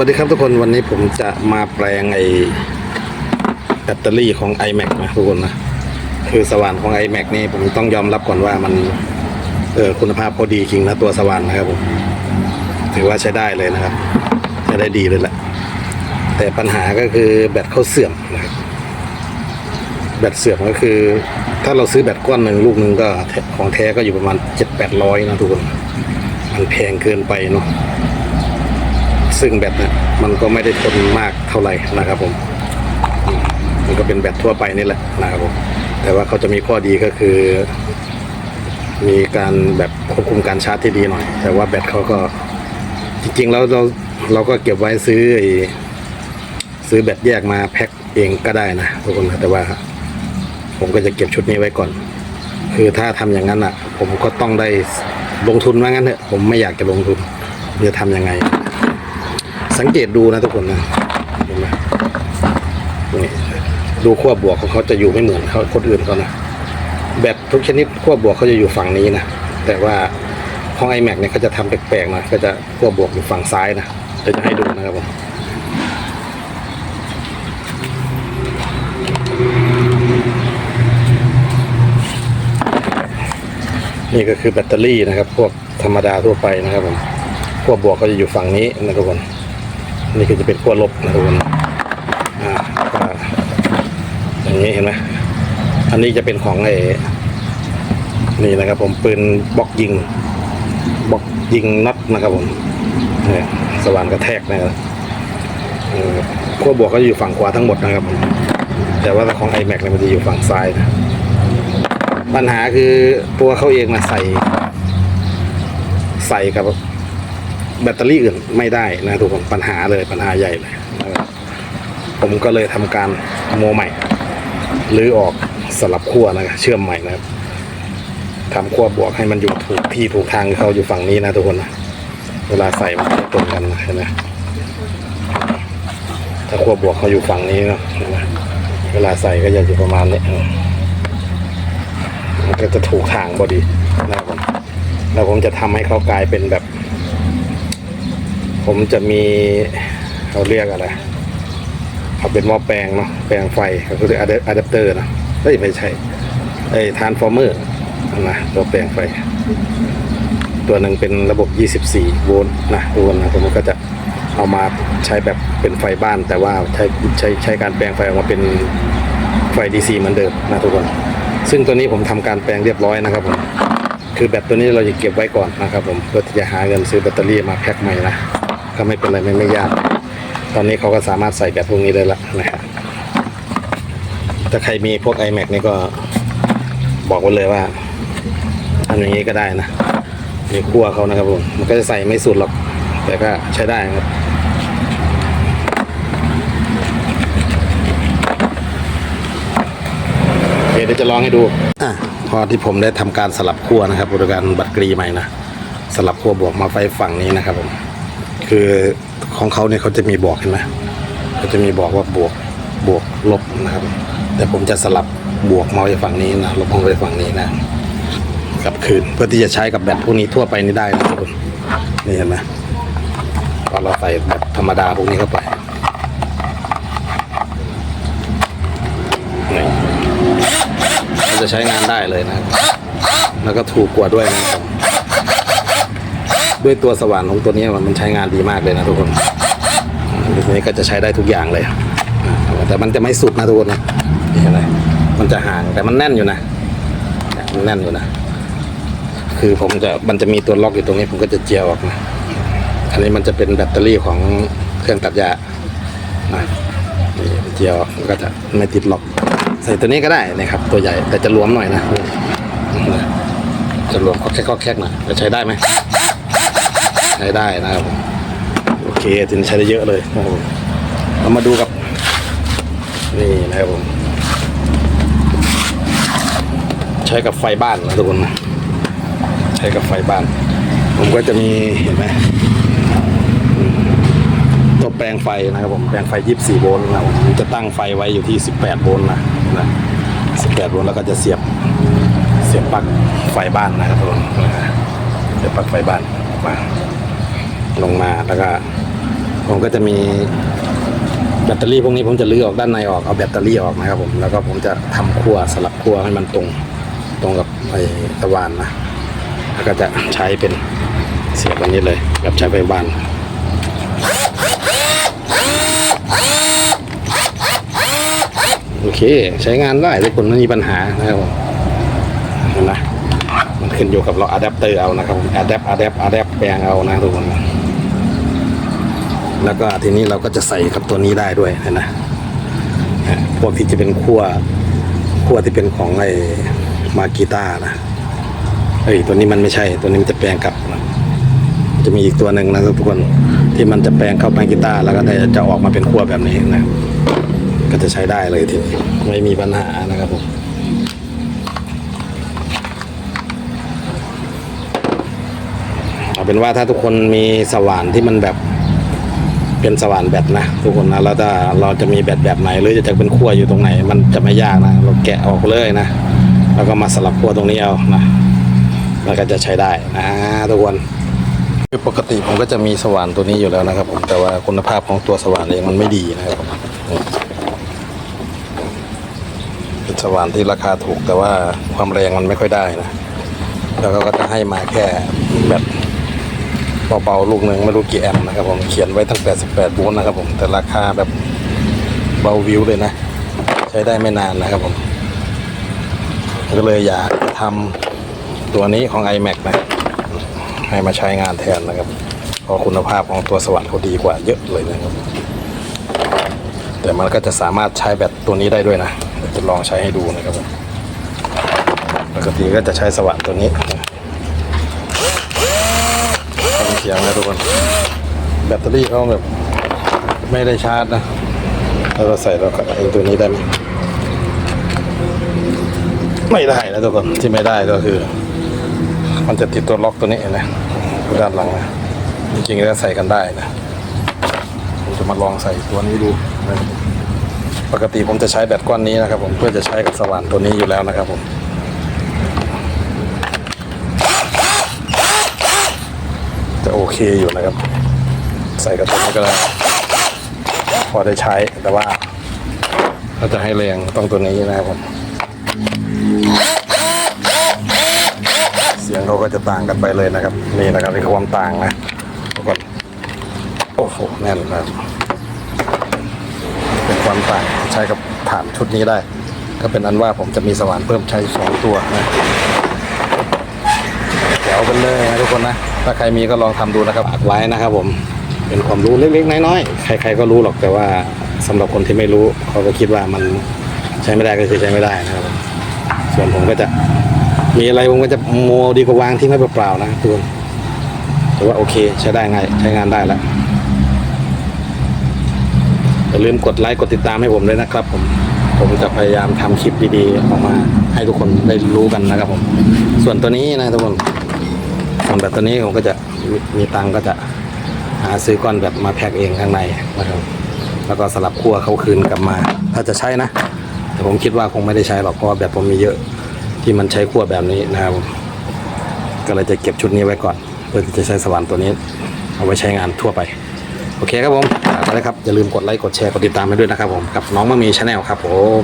วัสดีครับทุกคนวันนี้ผมจะมาแปลงไอแบตเตอรี่ของ iMac นะทุกคนนะคือสว่านของ iMac นี่ผมต้องยอมรับก่อนว่ามันเออคุณภาพพอดีจริงนะตัวสว่านนะครับผมถือว่าใช้ได้เลยนะครับใช้ได้ดีเลยแหละแต่ปัญหาก็คือแบตเขาเสื่อมนะครับแบตเสื่อมก็คือ ถ้าเราซื้อแบตก้อนหนึ่งลูกหนึ่งก็ของแท้ก็อยู่ประมาณเจ็ดแปดร้อยนะทุกคนมันแพงเกินไปเนาะ ซึ่งแบตเนี่ยมันก็ไม่ได้ทนมากเท่าไหร่นะครับผมมันก็เป็นแบตทั่วไปนี่แหละนะครับผมแต่ว่าเขาจะมีข้อดีก็คือ มีการแบบควบคุมการชาร์จที่ดีหน่อย แต่ว่าแบตเขาก็จริงๆแล้วเราเราก็เก็บไว้ซื้อไอ้ซื้อแบตแยกมาแพ็คเองก็ได้นะทุกคนนะแต่ว่า ผมก็จะเก็บชุดนี้ไว้ก่อน คือถ้าทำอย่างนั้นอะ ผมก็ต้องได้ลงทุนว่างั้นเถอะผมไม่อยากจะลงทุนจะทำยังไง สังเกตดูนะทุกคนนะเห็นไหมนี่ดูขั้วบวกของเขาจะอยู่ไม่เหมือนเขาคนอื่นเขานะแบตทุกชนิดขั้วบวกเขาจะอยู่ฝั่งนี้นะแต่ว่าของ iMac เนี่ยเขาจะทำแปลกๆหนะก็จะขั้วบวกอยู่ฝั่งซ้ายนะเดี๋ยวจะให้ดูนะครับผมนี่ก็คือแบตเตอรี่นะครับ พวกธรรมดาทั่วไปนะครับผมขั้วบวกก็จะอยู่ฝั่งนี้นะทุกคน นี่ก็จะเป็นขั้วลบนะทุกคนอ่าก็อย่างนี้เห็นไหมอันนี้จะเป็นของไอ้นี่นะครับ ผมปืนบล็อกยิงบล็อกยิงน็อตนะครับผมเนี่ยสว่านกระแทกนะครับขั้วบวกก็อยู่ฝั่งขวาทั้งหมดนะครับผมแต่ว่าของ iMac เนี่ยมันจะอยู่ฝั่งซ้ายนะปัญหาคือตัวเขาเองมาใส่ ใส่กับ แบตเตอรี่อื่นไม่ได้นะทุกคนปัญหาเลยปัญหาใหญ่เลยผมก็เลยทำการโมใหม่หรือออกสลับขั้วนะครับเชื่อมใหม่นะครับทำขั้วบวกให้มันอยู่ถูกที่ถูกทางเขาอยู่ฝั่งนี้นะทุกคนนะเวลาใส่มันตรงกันนะเห็นไหมถ้าขั้วบวกเขาอยู่ฝั่งนี้เนาะเวลาใส่ก็จะอยู่ประมาณนี้มันก็จะถูกทางพอดีนะครับแล้วผมจะทำให้เขากลายเป็นแบบ ผมจะมีเขาเรียกอะไรเขาเป็นหม้อแปลงเนาะแปลงไฟก็คืออะแดปเตอร์นะเฮ้ยไม่ใช่ไอ้ทานฟอร์เมอร์นะตัวแปลงไฟ ตัวหนึ่งเป็นระบบ 24 โวลต์นะทุกคนนะผมก็จะเอามาใช้แบบเป็นไฟบ้าน แต่ว่าใช้ใช้ใช้การแปลงไฟออกมาเป็นไฟ DC เหมือนเดิมนะทุกคน ซึ่งตัวนี้ผมทำการแปลงเรียบร้อยนะครับผมคือแบตตัวนี้เราจะเก็บไว้ก่อนนะครับผมเพื่อที่จะหาเงินซื้อแบตเตอรี่มาแพ็คใหม่นะ ก็ไม่เป็นไรไม่ไม่ยาก ตอนนี้เขาก็สามารถใส่แบตพวกนี้ได้แล้วนะครับถ้าใครมีพวก iMac นี่ก็บอกไว้เลยว่าทำอย่างนี้ก็ได้นะมีขั้วเขานะครับผมมันก็จะใส่ไม่สุดหรอก แต่ก็ใช้ได้ครับเคเดี๋ยวจะลองให้ดูอะพอที่ผมได้ทำการสลับขั้วนะครับบริการบัตรกรีใหม่นะ สลับขั้วบวกมาไฟฝั่งนี้นะครับผม คือของเขาเนี่ยเขาจะมีบอกเห็นไหมเขาจะมีบอกว่าบวกบวกลบนะครับ แต่ผมจะสลับบวกมาไว้ฝั่งนี้นะลบมาไว้ฝั่งนี้นะกลับคืนเพื่อที่จะใช้กับแบตพวกนี้ทั่วไปนี่ได้นะครับผมนี่เห็นไหมพอเราใส่แบตธรรมดาพวกนี้เข้าไปนี่จะใช้งานได้เลยนะ แล้วก็ถูกกว่าด้วยนะครับ ด้วยตัวสว่านของตัวนี้มันใช้งานดีมากเลยนะทุกคนตัวนี้ก็จะใช้ได้ทุกอย่างเลย แต่มันจะไม่สุดนะทุกคนนะนี่เห็นไหมมันจะห่างแต่มันแน่นอยู่นะมันแน่นอยู่นะ คือผมจะมันจะมีตัวล็อกอยู่ตรงนี้ผมก็จะเจียวออกนะอันนี้มันจะเป็นแบตเตอรี่ของเครื่องตัดหญ้านะนี่เจียวมันก็จะไม่ติดล็อก ใส่ตัวนี้ก็ได้นะครับ ตัวใหญ่แต่จะรวมหน่อยนะจะรวมก็แค่ก็แค่หน่อยจะใช้ได้ไหม ใช้ได้นะครับผมโอเคถึงใช้ได้เยอะเลยนะครับผมเรามาดูกับ นี่นะครับผม ใช้กับไฟบ้านนะทุกคนใช้กับไฟบ้าน ผมก็จะมีเห็นไหมตัวแปลงไฟนะครับผมแปลงไฟ 24 โวลต์นะผมจะตั้งไฟไว้อยู่ที่ 18 โวลต์นะนะ18 โวลต์แล้วก็จะเสียบเสียบปลั๊กไฟบ้านนะครับทุกคนเสียบปลั๊กไฟบ้านมา ลงมาแล้วก็ ผมก็จะมีแบตเตอรี่พวกนี้ผมจะลื้อออกด้านในออกเอาแบตเตอรี่ออกนะครับผมแล้วก็ผมจะทำขั้วสลับขั้วให้มันตรงตรงกับไอ้ตะวันนะแล้วก็จะใช้เป็นเสียบอันนี้เลยแบบใช้ไฟบ้านโอเค ใช้งานได้ทุกคนไม่มีปัญหานะครับผมเห็นไหมมันขึ้นอยู่กับเราอะแดปเตอร์เอานะครับผมอะแดปอะแดปอะแดปแปลงเอานะทุกคน แล้วก็ทีนี้เราก็จะใส่กับตัวนี้ได้ด้วยเห็นไหมอะพวกที่จะเป็นขั้วขั้วที่เป็นของไอ้มากีต้านะเอ้ยตัวนี้มันไม่ใช่ ตัวนี้มันจะแปลงกลับนะจะมีอีกตัวหนึ่งนะทุกคนที่มันจะแปลงเข้ามากีต้าแล้วก็ได้จะออกมาเป็นขั้วแบบนี้นะก็จะใช้ได้เลยทีนี้ไม่มีปัญหานะครับผมเอาเป็นว่าถ้าทุกคนมีสว่านที่มันแบบ เป็นสว่านแบตนะทุกคนนะแล้วถ้าเราจะมีแบตแบบไหนหรือจะจะเป็นขั้วอยู่ตรงไหน มันจะไม่ยากนะ เราแกะออกเลยนะ แล้วก็มาสลับขั้วตรงนี้เอานะแล้วก็จะใช้ได้นะทุกคนคือปกติผมก็จะมีสว่านตัวนี้อยู่แล้วนะครับผมแต่ว่าคุณภาพของตัวสว่านเองมันไม่ดีนะครับผมเป็นสว่านที่ราคาถูกแต่ว่าความแรงมันไม่ค่อยได้นะแล้วก็จะให้มาแค่ เบาๆลูกหนึ่งไม่รู้กี่แอมป์นะครับผมเขียนไว้ตั้ง 88โวลต์นะครับผมแต่ราคาแบบเบาวิวเลยนะ ใช้ได้ไม่นานนะครับผมก็เลยอยากทำตัวนี้ของ iMac นะ ให้มาใช้งานแทนนะครับ เพราะคุณภาพของตัวสว่านเขาดีกว่าเยอะเลยนะครับ แต่มันก็จะสามารถใช้แบตตัวนี้ได้ด้วยนะเดี๋ยวจะลองใช้ให้ดูนะครับผมปกติก็จะใช้สว่านตัวนี้เสียงนะทุกคน แบตเตอรี่เขาแบบไม่ได้ชาร์จนะแล้วเราใส่เราก็ไอ้ตัวนี้ได้ไหมไม่ได้นะทุกคนที่ไม่ได้ก็คือ มันจะติดตัวล็อกตัวนี้นะด้านหลังนะจริงๆแล้วใส่กันได้นะผมจะมาลองใส่ตัวนี้ดูนะปกติผมจะใช้แบตก้อนนี้นะครับผมเพื่อจะใช้กับสว่านตัวนี้อยู่แล้วนะครับผม จะโอเคอยู่นะครับ ใส่กับตัวนี้ก็ได้ พอได้ใช้แต่ว่า ถ้าจะให้แรงต้องตัวนี้นะครับผมเสียงเขาก็จะต่างกันไปเลยนะครับ นี่นะครับนี่คือความต่างนะทุกคนโอ้โหแน่นนะครับเป็นความต่างใช้กับฐานชุดนี้ได้ ก็เป็นอันว่าผมจะมีสว่านเพิ่มใช้สองตัวนะเดี๋ยวกันเลยนะทุกคนนะ ถ้าใครมีก็ลองทำดูนะครับฝากไว้นะครับผมเป็นความรู้เล็กๆน้อยๆใคร ๆก็รู้หรอกแต่ว่าสำหรับคนที่ไม่รู้เขาก็คิดว่ามันใช้ไม่ได้ก็คือใช้ไม่ได้นะครับ ส่วนผมก็จะมีอะไรผมก็จะโมดีกว่าวางทิ้งไว้เปล่าๆนะทุกคนถือว่าโอเคใช้ได้ไงใช้งานได้แล้วอย่าลืมกดไลค์กดติดตามให้ผมด้วยนะครับ ผมผมจะพยายามทำคลิปดีๆออกมาให้ทุกคนได้รู้กันนะครับผม ส่วนตัวนี้นะทุกคน แบบตัวนี้ผมก็จะมีมีตังก็จะหาซื้อก้อนแบบมาแพ็คเองข้างในนะครับแล้วก็สลับขั้วเขาคืนกลับมา ถ้าจะใช้นะ แต่ผมคิดว่าคงไม่ได้ใช้หรอกเพราะแบบผมมีเยอะที่มันใช้ขั้วแบบนี้นะครับก็เลยจะเก็บชุดนี้ไว้ก่อน เพื่อที่จะใช้สว่านตัวนี้ เอาไว้ใช้งานทั่วไป โอเคครับผมฝากไว้นะครับอย่าลืมกดไลค์กดแชร์กดติดตามให้ด้วยนะครับผมกับน้องมะมีชาแนลครับผม